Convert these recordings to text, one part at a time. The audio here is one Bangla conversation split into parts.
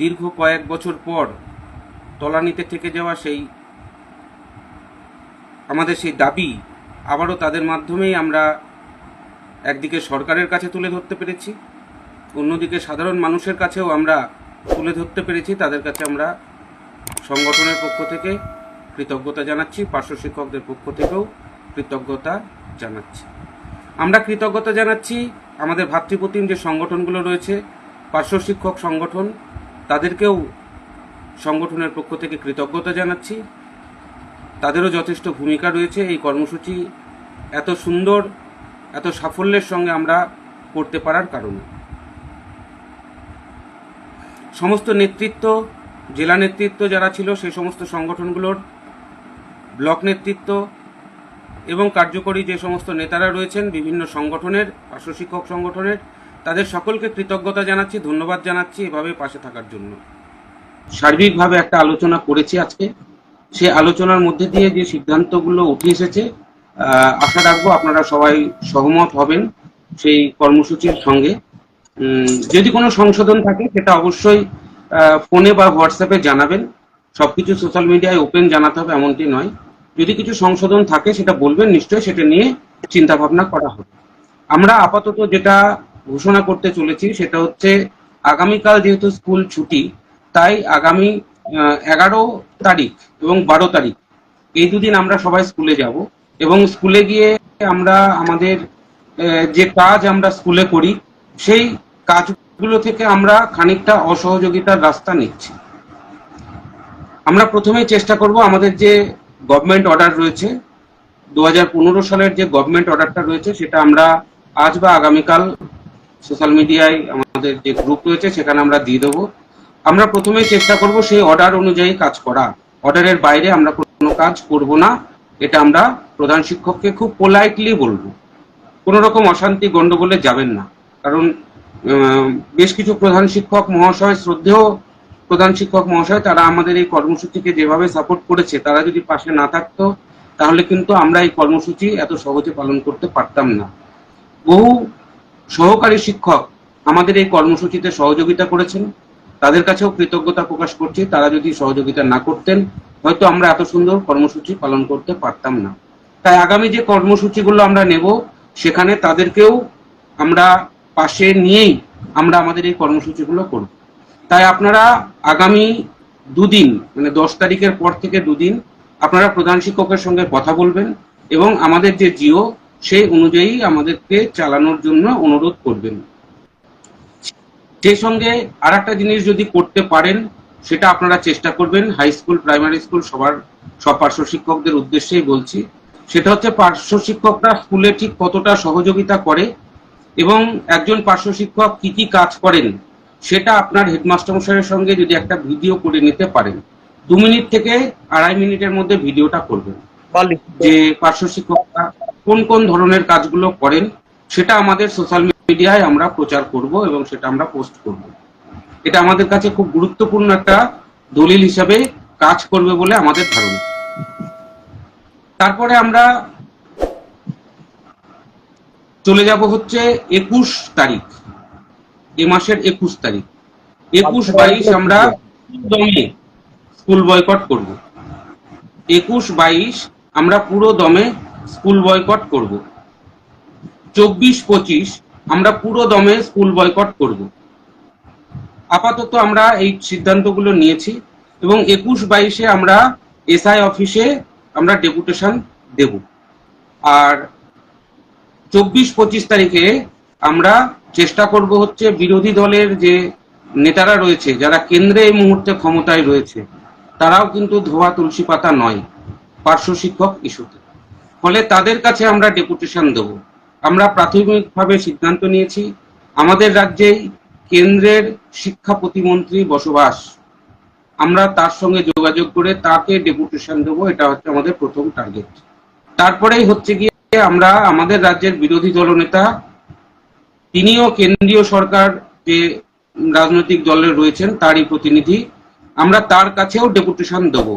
দীর্ঘ কয়েক বছর পর তলানিতে থেকে যাওয়া সেই, আমাদের সেই দাবি আবারও তাদের মাধ্যমেই আমরা একদিকে সরকারের কাছে তুলে ধরতে পেরেছি, অন্যদিকে সাধারণ মানুষের কাছেও আমরা তুলে ধরতে পেরেছি, তাদের কাছে আমরা সংগঠনের পক্ষ থেকে কৃতজ্ঞতা জানাচ্ছি, পার্শ্ব শিক্ষকদের পক্ষ থেকেও কৃতজ্ঞতা জানাচ্ছি। আমরা কৃতজ্ঞতা জানাচ্ছি আমাদের ভাতৃপ্রতিম যে সংগঠনগুলো রয়েছে, পার্শ্ব শিক্ষক সংগঠন তাদেরকেও সংগঠনের পক্ষ থেকে কৃতজ্ঞতা জানাচ্ছি। তাদেরও যথেষ্ট ভূমিকা রয়েছে। এই কর্মসূচি এত সুন্দর, এত সাফল্যের সঙ্গে আমরা করতে পারার কারণে। সমস্ত নেতৃত্ব, জেলা নেতৃত্ব যারা ছিল, সেই সমস্ত সংগঠনগুলোর ব্লক নেতৃত্ব এবং কার্যকরী যে সমস্ত নেতারা রয়েছেন, বিভিন্ন সংগঠনের, পার্শ্ব শিক্ষক সংগঠনের তাদের সকলকে কৃতজ্ঞতা জানাচ্ছি, ধন্যবাদ জানাচ্ছি এভাবে পাশে থাকার জন্য। সার্বিকভাবে একটা আলোচনা করেছি আজকে। সে আলোচনার মধ্যে দিয়ে যে সিদ্ধান্তগুলো উঠে এসেছে আশা রাখব আপনারা সবাই সহমত হবেন সেই কর্মসূচির সঙ্গে। যদি কোনো সংশোধন থাকে, সেটা অবশ্যই ফোনে বা হোয়াটসঅ্যাপে জানাবেন। সবকিছু সোশ্যাল মিডিয়ায় ওপেন জানাতে হবে, এমনটি নয়। যদি কিছু সংশোধন থাকে, সেটা বলবেন, নিশ্চয়ই সেটা নিয়ে চিন্তা ভাবনা করা হবে। আমরা আপাতত যেটা ঘোষণা করতে চলেছি সেটা হচ্ছে আগামীকাল যেহেতু স্কুল ছুটি, তাই আগামী এগারো তারিখ এবং বারো তারিখ এই দুদিন আমরা সবাই স্কুলে যাব এবং স্কুলে গিয়ে আমরা আমাদের যে কাজ আমরা স্কুলে করি, সেই কাজগুলো থেকে আমরা খানিকটা অসহযোগিতার রাস্তা নিচ্ছি। আমরা প্রথমেই চেষ্টা করব আমাদের যে গভর্নমেন্ট অর্ডার রয়েছে দুহাজার পনেরো সালের যে গভর্নমেন্ট অর্ডারটা রয়েছে, সেটা আমরা আজ বা আগামীকাল সোশ্যাল মিডিয়ায় আমাদের যে গ্রুপ রয়েছে, সেখানে আমরা দিয়ে দেবো। আমরা প্রথমেই চেষ্টা করব সেই অর্ডার অনুযায়ী কাজ করা। অর্ডারের বাইরে আমরা কোনো কাজ করব না। এটা আমরা প্রধান শিক্ষককে খুব পোলাইটলি বলব। কোনো রকম অশান্তি গণ্ডগোলে যাবেন না। কারণ বেশ কিছু প্রধান শিক্ষক মহাশয়, শ্রদ্ধেয় প্রধান শিক্ষক মহাশয়, তারা আমাদের এই কর্মসূচিকে যেভাবে সাপোর্ট করেছে, তারা যদি পাশে না থাকতো, তাহলে কিন্তু আমরা এই কর্মসূচি এত সহজে পালন করতে পারতাম না। বহু সহকারী শিক্ষক আমাদের এই কর্মসূচিতে সহযোগিতা করেছেন। তাদের কাছেও কৃতজ্ঞতা প্রকাশ করছি। তারা যদি সহযোগিতা না করতেন, হয়তো আমরা এত সুন্দর কর্মসূচি পালন করতে পারতাম না। তাই আগামী যে কর্মসূচিগুলো আমরা নেব, সেখানে তাদেরকেও আমরা পাশে নিয়েই আমরা আমাদের এই কর্মসূচিগুলো করব। তাই আপনারা আগামী দুদিন মানে দশ তারিখের পর থেকে দুদিন আপনারা প্রধান শিক্ষকের সঙ্গে কথা বলবেন এবং আমাদের যে জিও সেই অনুযায়ী আমাদেরকে চালানোর জন্য অনুরোধ করবেন। সেই সঙ্গে আর একটা জিনিস যদি করতে পারেন সেটা আপনারা চেষ্টা করবেন। হাই স্কুল প্রাইমারি স্কুল সবার সব পার্শ্ব শিক্ষকদের উদ্দেশ্যেই বলছি। সেটা হচ্ছে পার্শ্ব শিক্ষকরা স্কুলে ঠিক কতটা সহযোগিতা করে এবং একজন পার্শ্ব শিক্ষক কি কি কাজ করেন সেটা আপনার হেডমাস্টার মশাইয়ের সঙ্গে যদি একটা ভিডিও করে নিতে পারেন। দু মিনিট থেকে আড়াই মিনিটের মধ্যে ভিডিওটা করবেন। যে পার্শ্ব শিক্ষকরা কোন কোন ধরনের কাজগুলো করেন, সেটা আমাদের সোশ্যাল মিডিয়ায় আমরা প্রচার করব এবং সেটা আমরা পোস্ট করব। এটা আমাদের কাছে খুব গুরুত্বপূর্ণ একটা দলিল হিসাবে কাজ করবে বলে আমাদের ধারণা। তারপরে আমরা চলে যাব হচ্ছে একুশ তারিখ, এ মাসের একুশ তারিখ। একুশ বাইশ আমরা দমে স্কুল বয়কট করব। একুশ বাইশ আমরা পুরো দমে স্কুল বয়কট করব। চব্বিশ পঁচিশ, আমরা পুরো দমে স্কুল বয়কট করব। আপাতত আমরা এই সিদ্ধান্তগুলো নিয়েছি এবং একুশ বাইশে আমরা এসআই অফিসে আমরা ডেপুটেশন দেব। আর চব্বিশ পঁচিশ তারিখে আমরা চেষ্টা করব হচ্ছে বিরোধী দলের যে নেতারা রয়েছে, যারা কেন্দ্রে এই মুহূর্তে ক্ষমতায় রয়েছে, তারাও কিন্তু ধোয়া তুলসী পাতা নয়, পার্শ্ব শিক্ষক ইস্যুতে। ফলে তাদের কাছে আমরা ডেপুটেশন দেব। আমরা প্রাথমিকভাবে সিদ্ধান্ত নিয়েছি, আমাদের রাজ্যেই কেন্দ্রের শিক্ষা প্রতিমন্ত্রী বসবাস। আমরা তার সঙ্গে যোগাযোগ করে তাকে ডেপুটেশন দেবো, এটা হচ্ছে আমাদের প্রথম টার্গেট। তারপরেই হচ্ছে গিয়ে আমরা আমাদের রাজ্যের বিরোধী দলনেতা, তিনিও কেন্দ্রীয় সরকার যে রাজনৈতিক দলের রয়েছেন, তারই প্রতিনিধি, আমরা তার কাছেও ডেপুটেশন দেব।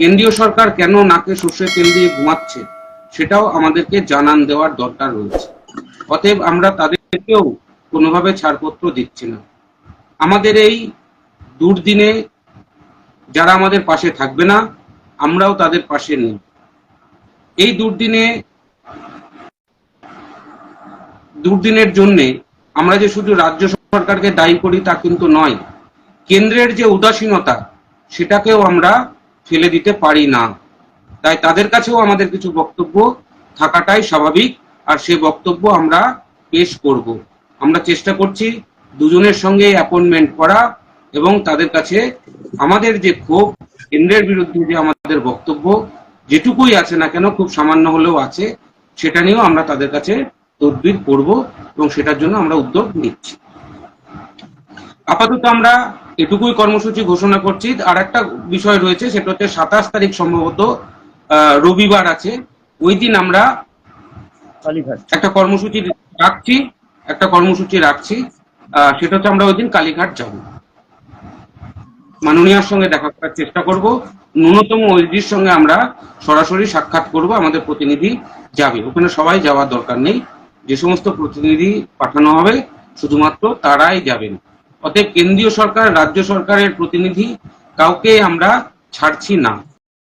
কেন্দ্রীয় সরকার কেন নাকে সর্ষের তেল দিয়ে ঘুমাচ্ছে? সেটাও আমাদেরকে জানান দেওয়ার দরকার রয়েছে। অতএব আমরা তাদেরকেও কোনোভাবে ছাড়পত্র দিচ্ছি না। আমাদের এই দুর্দিনে যারা আমাদের পাশে থাকবে না, আমরাও তাদের পাশে নেই। এই দুর্দিনে, দুর্দিনের জন্যে আমরা যে শুধু রাজ্য সরকারকে দায়ী করি তা কিন্তু নয়, কেন্দ্রের যে উদাসীনতা, সেটাকেও আমরা ফেলে দিতে পারি না। তাই তাদের কাছেও আমাদের কিছু বক্তব্য থাকাটাই স্বাভাবিক, আর সে বক্তব্য আমরা পেশ করব। আমরা চেষ্টা করছি দুজনের সঙ্গে অ্যাপয়েন্টমেন্ট করা এবং তাদের কাছে আমাদের যে ক্ষোভ, কেন্দ্রের বিরুদ্ধে যে আমাদের বক্তব্য, যেটুকুই আছে না কেন, খুব সামান্য হলেও আছে, সেটা নিয়েও আমরা তাদের কাছে তদবির করব এবং সেটার জন্য আমরা উদ্যোগ নিচ্ছি। আপাতত আমরা এটুকুই কর্মসূচি ঘোষণা করছি। আর একটা বিষয় রয়েছে, সেটা হচ্ছে সাতাশ তারিখ সম্ভবত রবিবার আছে। ওই দিন আমরা একটা কর্মসূচি রাখছি একটা কর্মসূচি রাখছি। সেটা হচ্ছে আমরা ওই দিন কালীঘাট যাব। মাননীয়ার সঙ্গে দেখা করার চেষ্টা করব। ন্যূনতম ওইডির সঙ্গে আমরা সরাসরি সাক্ষাৎ করব আমাদের প্রতিনিধি যাবে। ওখানে সবাই যাওয়ার দরকার নেই। যে সমস্ত প্রতিনিধি পাঠানো হবে শুধুমাত্র তারাই যাবেন। অতএব কেন্দ্রীয় সরকার রাজ্য সরকারের প্রতিনিধি কাউকে আমরা ছাড়ছি না।